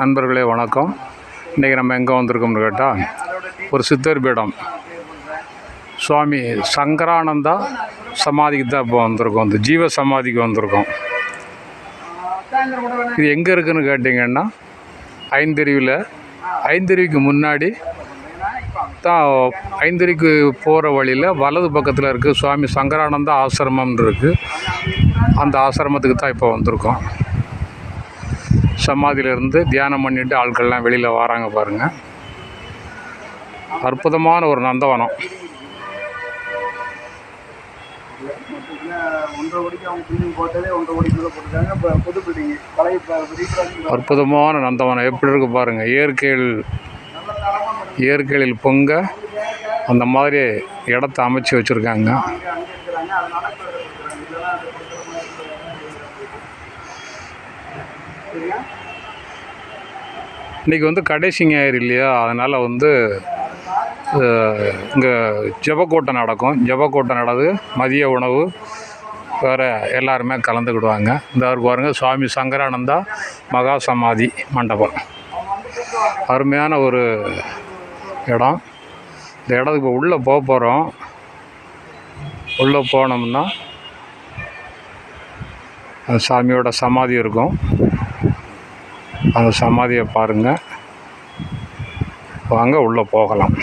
நண்பர்களே வணக்கம். இன்றைக்கி நம்ம எங்கே வந்திருக்கோம்னு கேட்டால் ஒரு சித்தர் பீடம். சுவாமி சங்கரானந்தா சமாதிக்கு தான் இப்போ வந்திருக்கோம். இந்த ஜீவ சமாதிக்கு வந்திருக்கோம். இது எங்கே இருக்குதுன்னு கேட்டிங்கன்னா ஐந்தருவியில் ஐந்தருவிக்கு முன்னாடி தான் ஐந்தருவிக்கு போகிற வழியில் வலது பக்கத்தில் இருக்குது சுவாமி சங்கரானந்தா ஆசிரமம்னு இருக்குது அந்த ஆசிரமத்துக்கு தான் இப்போ வந்திருக்கோம். சமாதியிலேருந்து தியானம் பண்ணிட்டு ஆட்கள்லாம் வெளியில் வராங்க பாருங்கள் அற்புதமான ஒரு நந்தவனம். அற்புதமான நந்தவனம். எப்படி இருக்கு பாருங்கள் இயற்கையில் இயற்கையில் பொங்க அந்த மாதிரி இடத்த அமைச்சு வச்சுருக்காங்க அங்கே அங்கே இருக்கிறாங்க அதனால இப்போ இருக்கிறாங்க இதெல்லாம் அது சரியா? இன்றைக்கி வந்து கடைசி ஞாயிறு இல்லையா? அதனால் வந்து இங்கே ஜெபக்கூட்டம் நடக்கும். ஜெபக்கூட்டம் நடந்து மதிய உணவு வேறு எல்லாருமே கலந்துக்கிடுவாங்க. இந்த அவருக்கு பாருங்க சுவாமி சங்கரானந்தா மகா சமாதி மண்டபம். அருமையான ஒரு இடம். இந்த இடத்துக்கு இப்போ உள்ளே போக போகிறோம் உள்ளே போனோம்னா சாமியோட சமாதி இருக்கும். அந்த சமாதியை பாருங்கள் வாங்க உள்ளே போகலாம்.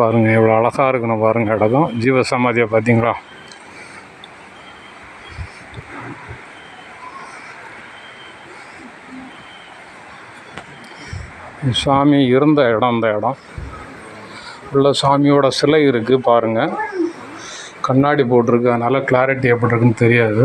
பாருங்கள் எவ்வளோ அழகாக இருக்கணும் பாருங்கள் இடம் ஜீவ சமாதியை பார்த்தீங்களா? சாமி இருந்த இடம் அந்த இடம். உள்ள சாமியோட சிலை இருக்குது பாருங்கள் கண்ணாடி போட்டிருக்கு அதனால் கிளாரிட்டி எப்படி இருக்குன்னு தெரியாது.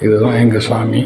இதுதான் எங்கள் சாமி.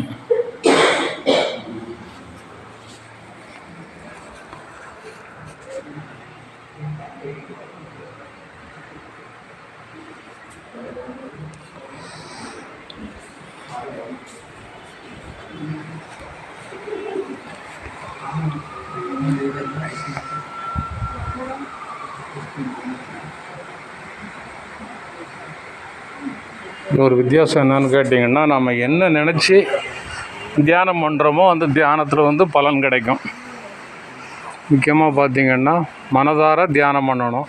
இன்னொரு வித்தியாசம் என்னன்னு கேட்டிங்கன்னா நம்ம என்ன நினச்சி தியானம் பண்ணுறோமோ அந்த தியானத்தில் வந்து பலன் கிடைக்கும். முக்கியமாக பார்த்திங்கன்னா மனதார தியானம் பண்ணணும்.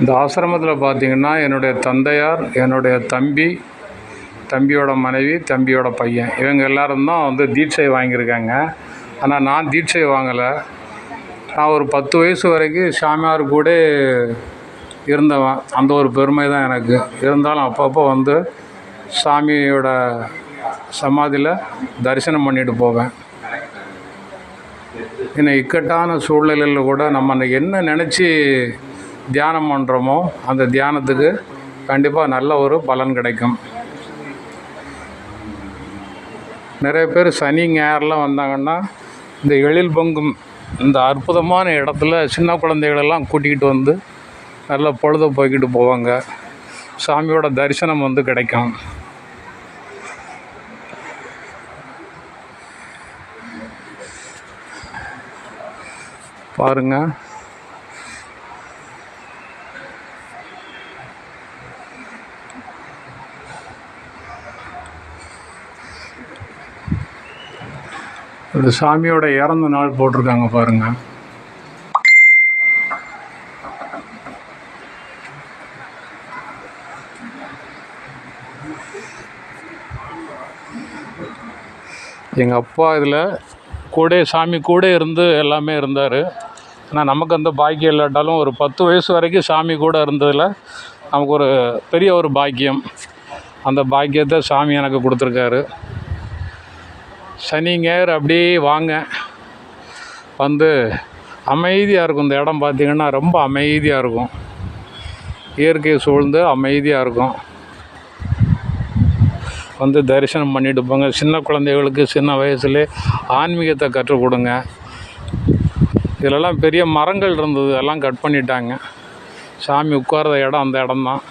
இந்த ஆசிரமத்தில் பார்த்திங்கன்னா என்னுடைய தந்தையார் என்னுடைய தம்பி தம்பியோட மனைவி தம்பியோட பையன். இவங்க எல்லோரும் தான் வந்து தீட்சை வாங்கியிருக்காங்க. ஆனால் நான் தீட்சை வாங்கலை. நான் ஒரு பத்து வயசு வரைக்கும் சாமியார் கூட இருந்தவன். அந்த ஒரு பெருமை தான் எனக்கு. இருந்தாலும் அப்பப்போ வந்து சாமியோட சமாதியில் தரிசனம் பண்ணிட்டு போவேன். இந்த இக்கட்டான சூழ்நிலையில் கூட நம்ம என்ன நினச்சி தியானம் பண்ணுறோமோ அந்த தியானத்துக்கு கண்டிப்பாக நல்ல ஒரு பலன் கிடைக்கும். நிறைய பேர் சனி ஞாயிறெலாம் வந்தாங்கன்னா இந்த எழில் பொங்கும் இந்த அற்புதமான இடத்துல சின்ன குழந்தைகளெல்லாம் கூட்டிகிட்டு வந்து நல்லா பொழுத போய்கிட்டு போவாங்க. சாமியோட தரிசனம் வந்து கிடைக்கும். பாருங்க. ஒரு சாமியோட இறந்த நாள் போட்டிருக்காங்க பாருங்க. எங்கள் அப்பா இதில் கூட சாமி கூட இருந்து எல்லாமே இருந்தார். ஆனால் நமக்கு அந்த பாக்கியம் இல்லாட்டாலும் ஒரு பத்து வயசு வரைக்கும் சாமி கூட இருந்ததில் நமக்கு ஒரு பெரிய ஒரு பாக்கியம். அந்த பாக்கியத்தை சாமி எனக்கு கொடுத்துருக்காரு. சனி ஞாயிறு அப்படியே வாங்க. வந்து அமைதியாக இருக்கும். இந்த இடம் பார்த்திங்கன்னா ரொம்ப அமைதியாக இருக்கும். இயற்கை சூழ்ந்து அமைதியாக இருக்கும். வந்து தரிசனம் பண்ணிட்டு போங்க. சின்ன குழந்தைகளுக்கு சின்ன வயசுலே ஆன்மீகத்தை கற்றுக் கொடுங்க. இதிலெல்லாம் பெரிய மரங்கள் இருந்தது எல்லாம் கட் பண்ணிட்டாங்க. சாமி உட்கார்ற இடம் அந்த இடம்தான்.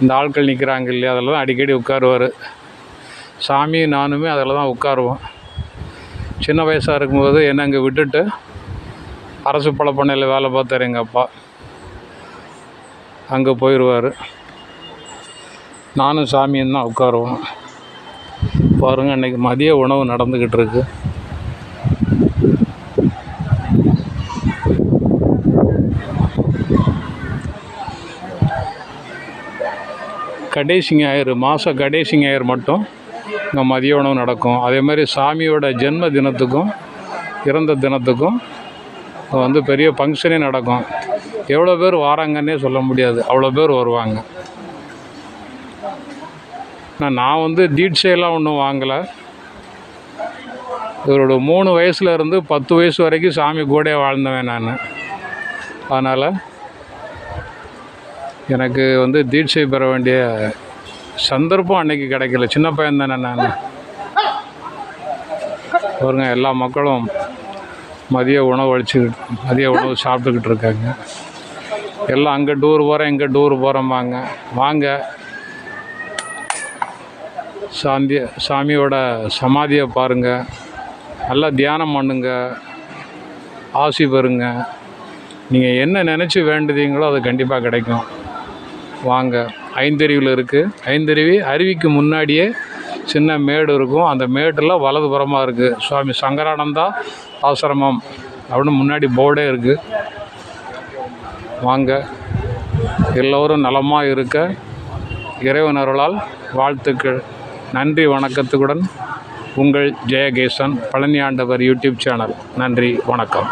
இந்த ஆட்கள் நிற்கிறாங்க இல்லையா அதில் தான் அடிக்கடி உட்காருவார். சாமி நானுமே அதில் தான் உட்காருவோம். சின்ன வயசாக இருக்கும்போது என்னை அங்கே விட்டுட்டு அரசு பழப்பண்ணையில் வேலை பார்த்தார் எங்கள் அப்பா. அங்கே போயிடுவார் நானும் சாமியும் தான் உட்காருவோம். பாருங்கள் இன்றைக்கி மதிய உணவு நடந்துக்கிட்டு இருக்கு. கடைசி ஞாயிறு மாத கடைசி ஞாயிறு மட்டும் இங்கே மதிய உணவு நடக்கும். அதே மாதிரி சாமியோட ஜென்ம தினத்துக்கும் இறந்த தினத்துக்கும் வந்து பெரிய ஃபங்க்ஷனே நடக்கும். எவ்வளோ பேர் வராங்கன்னே சொல்ல முடியாது. அவ்வளோ பேர் வருவாங்க. நான் நான் வந்து தீட்சையெல்லாம் ஒன்றும் வாங்கலை. இவரோட மூணு வயசுல இருந்து பத்து வயசு வரைக்கும் சாமி கூட வாழ்ந்தவன் நான். அதனால் எனக்கு வந்து தீட்சை பெற வேண்டிய சந்தர்ப்பம் அன்னைக்கு கிடைக்கல. சின்ன பையன் தானே நான். பாருங்க எல்லா மக்களும் மதிய உணவு அழிச்சுக்கிட்டு மதிய உணவு சாப்பிட்டுக்கிட்டு இருக்காங்க. எல்லாம் அங்கே டூர் போகிறேன் இங்கே டூர் போகிறோம்பாங்க வாங்க. சாந்தி சாமியோட சமாதியை பாருங்கள் நல்லா தியானம் பண்ணுங்க. ஆசி பெறுங்க. நீங்கள் என்ன நினச்சி வேண்டுதீங்களோ அது கண்டிப்பாக கிடைக்கும். வாங்க. ஐந்தருவியில் இருக்குது ஐந்தருவி அருவிக்கு முன்னாடியே சின்ன மேடு இருக்கும். அந்த மேட்டில் வலதுபுறமாக இருக்குது சுவாமி சங்கரானந்தா ஆசிரமம் அப்படின்னு முன்னாடி போர்டே இருக்குது வாங்க. எல்லோரும் நலமாக இருக்க. இறைவன் அருளால் வாழ்த்துக்கள். நன்றி வணக்கத்துடன் உங்கள் ஜெயகேசன் பழனி ஆண்டவர் யூடியூப் சேனல். நன்றி வணக்கம்.